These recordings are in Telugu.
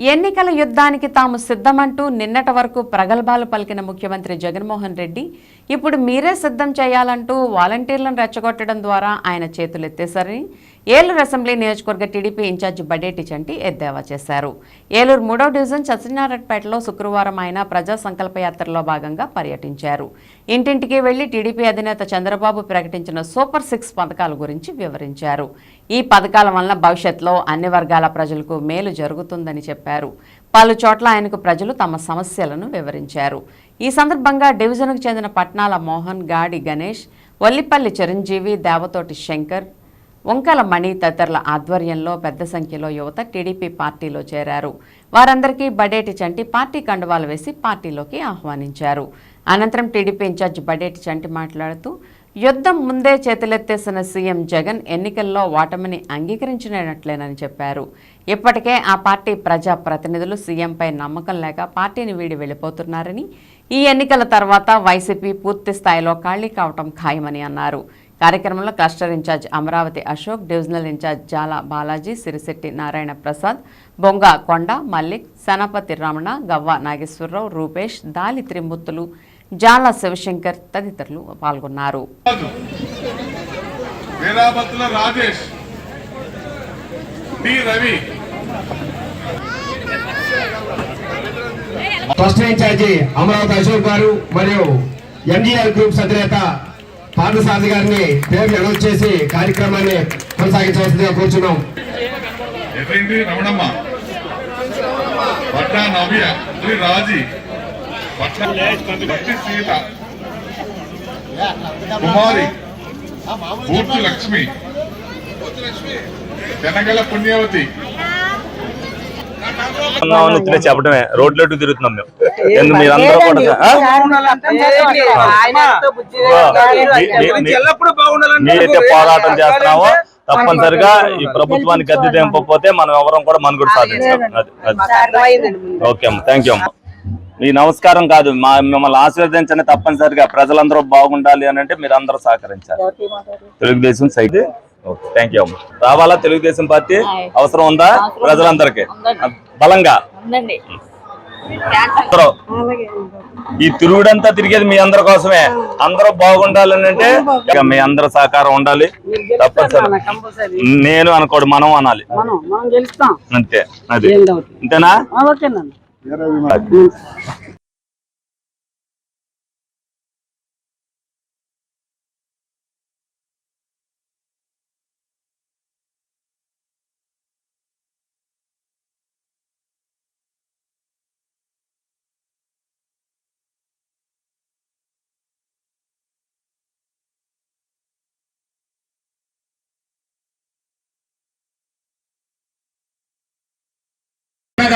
ఎన్నికల యుద్ధానికి తాము సిద్ధమంటూ నిన్నటి వరకు ప్రగల్భాలు పలికిన ముఖ్యమంత్రి జగన్మోహన్ రెడ్డి ఇప్పుడు మీరే సిద్ధం చేయాలంటూ వాలంటీర్లను రెచ్చగొట్టడం ద్వారా ఆయన చేతులెత్తేశారని ఏలూరు అసెంబ్లీ నియోజకవర్గ టీడీపీ ఇన్ఛార్జి బడేటి చంటి ఎద్దేవా చేశారు. ఏలూరు మూడో డివిజన్ సత్యనారాయణపేటలో శుక్రవారం ఆయన ప్రజా సంకల్ప యాత్రలో భాగంగా పర్యటించారు. ఇంటింటికి వెళ్ళి టీడీపీ అధినేత చంద్రబాబు ప్రకటించిన సూపర్ సిక్స్ పథకాల గురించి వివరించారు. ఈ పథకాల వలన భవిష్యత్తులో అన్ని వర్గాల ప్రజలకు మేలు జరుగుతుందని చెప్పారు. పలు చోట్ల ఆయనకు ప్రజలు తమ సమస్యలను వివరించారు. ఈ సందర్భంగా డివిజన్కు చెందిన పట్నాల మోహన్ గాడి గణేష్ వల్లిపల్లి చిరంజీవి దేవతోటి శంకర్ వంకల మణి తదితరుల ఆధ్వర్యంలో పెద్ద సంఖ్యలో యువత టీడీపీ పార్టీలో చేరారు. వారందరికీ బడేటి చంటి పార్టీ కండువాలు వేసి పార్టీలోకి ఆహ్వానించారు. అనంతరం టీడీపీ ఇన్ఛార్జి బడేటి చంటి మాట్లాడుతూ యుద్ధం ముందే చేతులెత్తేసిన సీఎం జగన్ ఎన్నికల్లో ఓటమిని అంగీకరించినట్లేనని చెప్పారు. ఇప్పటికే ఆ పార్టీ ప్రజా ప్రతినిధులు సీఎంపై నమ్మకం లేక పార్టీని వీడి వెళ్ళిపోతున్నారని ఈ ఎన్నికల తర్వాత వైసీపీ పూర్తి స్థాయిలో ఖాళీ కావటం ఖాయమని అన్నారు. కార్యక్రమంలో cluster incharge Amaravati Ashok divisional incharge Jala Balaji Sirisetti Narayana Prasad బొంగ కొండ మల్లిక్ సనపతి రమణ గవ్వ నాగేశ్వరరావు రూపేష్ దాలి త్రిమూర్తులు జాల శివశంకర్ తదితరులు పాల్గొన్నారు. రాజేష్ రవి. ట్రస్ట్ ఇన్ఛార్జి అమరావతి అశోక్ గారు మరియు ఎంజీఆర్ గ్రూప్స్ అధినేత పార్థసారథి గారిని పేరు అనౌన్స్ చేసి కార్యక్రమాన్ని కొనసాగించవలసిందిగా కూర్చున్నాం. ఎర్రింటి రమణమ్మ. పట్నా నవ్య రాజీ. పట్న భక్తి సీత. కుమారి. పూర్తి లక్ష్మి. పుణ్యవతి. ఇట్లే చెప్పడమే రోడ్లు అటు తిరుగుతున్నాం మేము. ఎందుకు మీరందరూ కూడా ఆ? మీ- మీ- ఎల్లప్పుడూ బాగుండాలని మీరైతే పోరాటం చేస్తున్నామో తప్పనిసరిగా ఈ ప్రభుత్వానికి అద్దె తెంపకపోతే మనం ఎవరం కూడా మన కూడా సాధించాం. అది అది. ఓకే అమ్మ థ్యాంక్ యూ అమ్మ. మీ నమస్కారం కాదు మా మిమ్మల్ని ఆశీర్వదించండి తప్పనిసరిగా. ప్రజలందరూ బాగుండాలి అని అంటే మీరు అందరూ సహకరించాలి Telugu Desam side. Okay thank you అమ్మ. రావాలా? తెలుగుదేశం పార్టీ అవసరం ఉందా? ప్రజలందరికీ. బలంగా. ఈ తిరుగుడంతా తిరిగేది మీ అందరి కోసమే. అందరూ బాగుండాలని అంటే ఇక మీ అందరి సహకారం ఉండాలి. తప్పనిసరి. నేను అనుకోడు మనం అనాలి. మనం మనం గెలుస్తాం. అంతే అది. అంతేనా?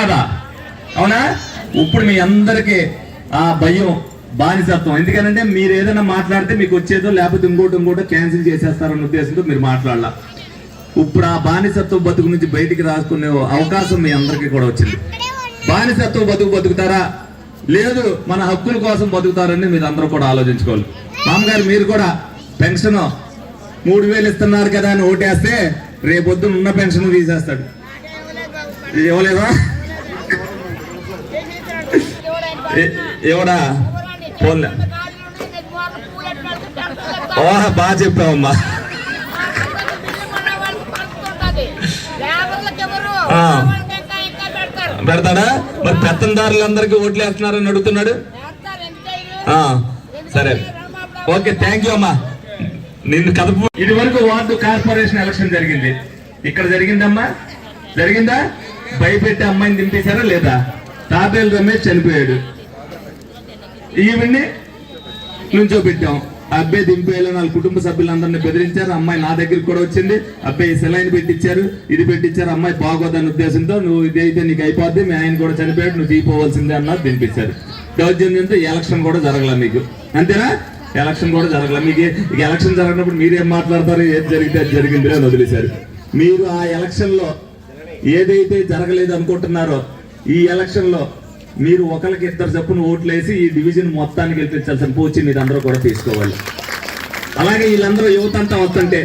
కాదా అవునా? ఇప్పుడు మీ అందరికి ఆ భయం బానిసత్వం. ఎందుకనంటే మీరు ఏదైనా మాట్లాడితే మీకు వచ్చేదో లేకపోతే ఇంకోటి ఇంకోటో క్యాన్సిల్ చేసేస్తారన్న ఉద్దేశంతో మీరు మాట్లాడాల. ఇప్పుడు ఆ బానిసత్వ బతుకు నుంచి బయటికి రాసుకునే అవకాశం మీ అందరికీ కూడా వచ్చింది. బానిసత్వ బతుకు బతుకుతారా? లేదు మన హక్కుల కోసం బతుకుతారని మీరు అందరూ కూడా ఆలోచించుకోవాలి. మామగారు మీరు కూడా పెన్షన్ మూడు వేలు ఇస్తున్నారు కదా అని ఓటేస్తే రేపొద్దున ఉన్న పెన్షన్ తీసేస్తాడు. ఇవ్వలేదా? ఏ- ఎవడా ఓహ బాగా చెప్పావమ్మా. ఆ. పెడతాడా? మరి పెత్తందారులందరికీ ఓట్లు వేస్తున్నారని అడుగుతున్నాడు. ఆ, సరే. ఓకే థ్యాంక్ యూ అమ్మా. నిన్ను కదప ఇది వరకు వార్డు కార్పొరేషన్ ఎలక్షన్ జరిగింది. ఇక్కడ జరిగిందమ్మా? జరిగిందా? భయపెట్టి అమ్మాయిని దింపేశారా లేదా? తాపేలు రమేష్ చనిపోయాడు. ఈవిడ్ని నుంచో పెట్టాం అబ్బాయి దింపేయాలి వాళ్ళ కుటుంబ సభ్యులందరినీ బెదిరించారు. అమ్మాయి నా దగ్గరికి కూడా వచ్చింది. అబ్బాయి సెలైన్ పెట్టించారు ఇది పెట్టించారు అమ్మాయి బాగోదన్న ఉద్దేశంతో నువ్వు ఇదైతే నీకు అయిపోద్ది మీ ఆయన కూడా చనిపోయాడు నువ్వు తీపోవాల్సిందే అన్నారు దింపించారు దౌర్జన్యంతో ఎలక్షన్ కూడా జరగల మీకు. అంతేనా? ఎలక్షన్ కూడా జరగల మీకు. ఇక ఎలక్షన్ జరగనప్పుడు మీరేం మాట్లాడతారు? ఏది జరిగితే అది జరిగింది అని వదిలేశారు. మీరు ఆ ఎలక్షన్లో ఏదైతే జరగలేదు అనుకుంటున్నారో ఈ ఎలక్షన్లో మీరు ఒకరికి ఇద్దరు చొప్పున ఓట్లు వేసి ఈ డివిజన్ మొత్తానికి గెలిపించాల్సిన పోచి మీరు అందరూ కూడా తీసుకోవాలి. అలాగే వీళ్ళందరూ యువత అంతా వస్తుంటే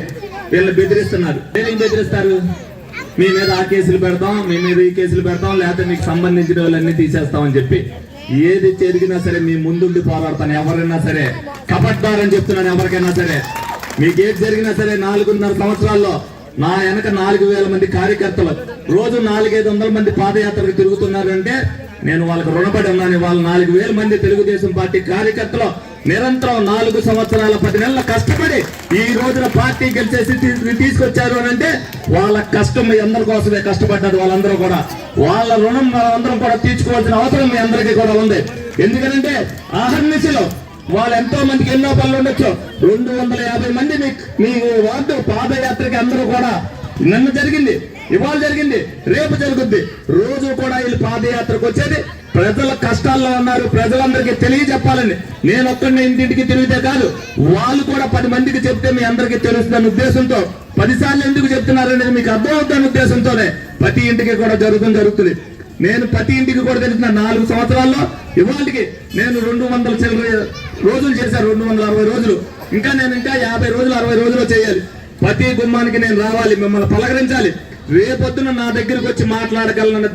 వీళ్ళని బెదిరిస్తున్నారు. ఏం బెదిరిస్తారు? మీ మీద ఆ కేసులు పెడతాం మీ మీద ఈ కేసులు పెడతాం లేకపోతే మీకు సంబంధించిన వాళ్ళన్నీ తీసేస్తామని చెప్పి. ఏది జరిగినా సరే మీ ముందుండి పోరాడతాను ఎవరైనా సరే. కపట్టారని చెప్తున్నాను ఎవరికైనా సరే. మీకు ఏది జరిగినా సరే నాలుగున్నర సంవత్సరాల్లో నా వెనక నాలుగు వేల మంది కార్యకర్తలు రోజు నాలుగైదు వందల మంది పాదయాత్రకు తిరుగుతున్నారంటే నేను వాళ్ళకి రుణపడి ఉన్నాను. వాళ్ళు నాలుగు వేల మంది తెలుగుదేశం పార్టీ కార్యకర్తలు నిరంతరం నాలుగు సంవత్సరాల పది నెలల కష్టపడి ఈ రోజున పార్టీ గెలిచేసి తీసుకొచ్చారు అని అంటే వాళ్ళ కష్టం మీ అందరి కోసమే కష్టపడ్డారు వాళ్ళందరూ కూడా. వాళ్ళ రుణం అందరం కూడా తీర్చుకోవాల్సిన అవసరం మీ అందరికీ కూడా ఉంది. ఎందుకంటే ఆహర్నిశలో వాళ్ళు ఎంతో మందికి ఎన్నో పనులు ఉండొచ్చు. రెండు వందల యాభై మంది మీ మీ వార్డు పాదయాత్రకి అందరూ కూడా నిన్న జరిగింది ఇవాళ జరిగింది రేపు జరుగుద్ది. రోజు కూడా వీళ్ళు పాదయాత్రకు వచ్చేది. ప్రజల కష్టాల్లో ఉన్నారు ప్రజలందరికీ తెలియజెప్పాలని. నేను ఒక్కడిని ఇంటింటికి తిరిగితే కాదు వాళ్ళు కూడా పది మందికి చెప్తే మీ అందరికీ తెలుస్తుందన్న ఉద్దేశంతో పదిసార్లు ఎందుకు చెప్తున్నారు అనేది మీకు అర్థమవుతున్న ఉద్దేశంతోనే ప్రతి ఇంటికి కూడా జరుగుతుంది జరుగుతుంది. నేను ప్రతి ఇంటికి కూడా తెలిసిన నాలుగు సంవత్సరాల్లో ఇవాళకి నేను రెండు వందల చిల్లర రోజులు చేశాను రెండు వందల అరవై రోజులు. ఇంకా నేను ఇంకా యాభై రోజులు అరవై రోజులు చేయాలి. ప్రతి గుమ్మానికి నేను రావాలి మిమ్మల్ని పలకరించాలి. రేపొద్దున నా దగ్గరికి వచ్చి మాట్లాడగలనన్న